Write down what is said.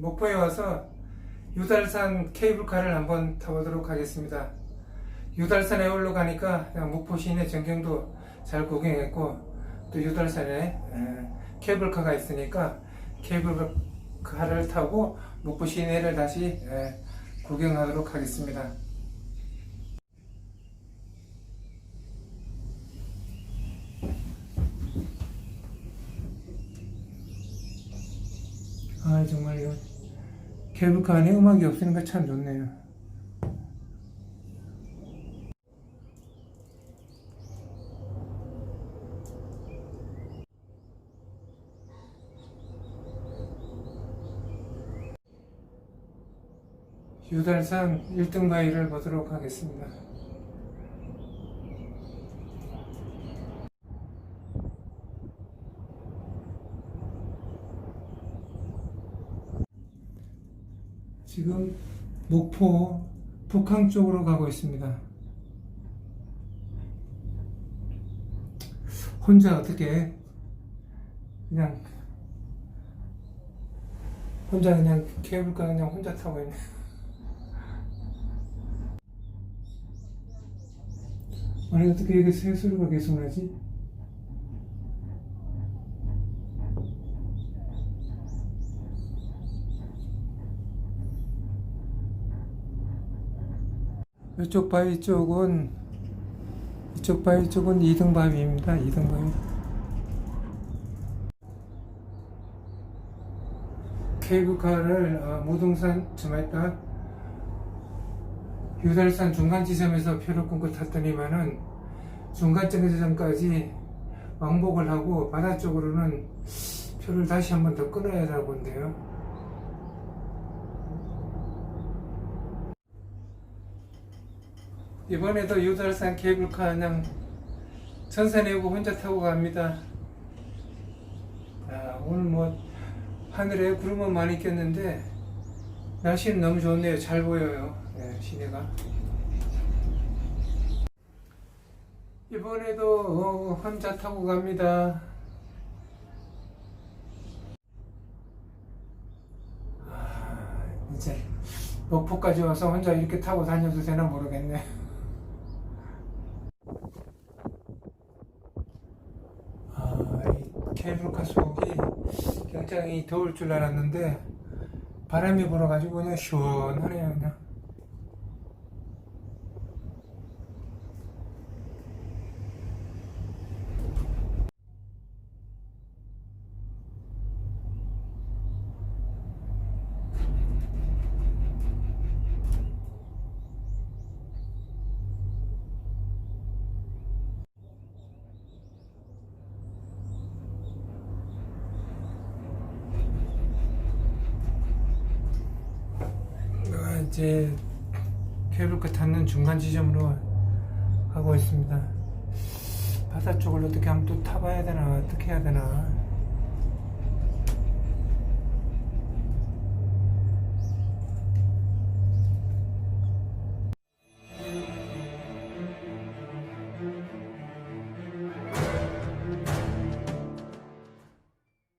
목포에 와서 유달산 케이블카를 한번 타보도록 하겠습니다. 유달산에 올라가니까 목포 시내 전경도 잘 구경했고 또 유달산에 에, 케이블카가 있으니까 케이블카를 타고 목포 시내를 다시 에, 구경하도록 하겠습니다. 아 정말 이거 케이블카 안에 음악이 없으니까 참 좋네요. 유달산 1등 바위를 보도록 하겠습니다. 지금 목포 북항 쪽으로 가고 있습니다. 혼자 어떻게 그냥 혼자 그냥 케이블카 그냥 혼자 타고 있네. 아니 어떻게 이게 새 소리가 계속 나지? 이쪽 바위 쪽은 이쪽 바위 쪽은 2등 바위입니다. 2등 바위. 케이블카를 어, 무등산 주말다 유달산 중간 지점에서 표를 끊고 탔더니만은 중간 정거장까지 왕복을 하고 바다 쪽으로는 표를 다시 한번 더 끊어야 하나 본데요. 이번에도 유달산 케이블카 그냥 전세 내고 혼자 타고 갑니다. 아, 오늘 뭐 하늘에 구름은 많이 꼈는데 날씨는 너무 좋네요. 잘 보여요. 네, 시내가. 이번에도 어, 혼자 타고 갑니다. 아, 이제 목포까지 와서 혼자 이렇게 타고 다녀도 되나 모르겠네. 아, 이 케이블카 속이 굉장히 더울 줄 알았는데 바람이 불어가지고 그냥 시원하네요 그냥 아, 이제 케이블카 탔는 중간 지점으로 가고 있습니다. 바다 쪽을 어떻게 한번 또 타봐야 되나 어떻게 해야 되나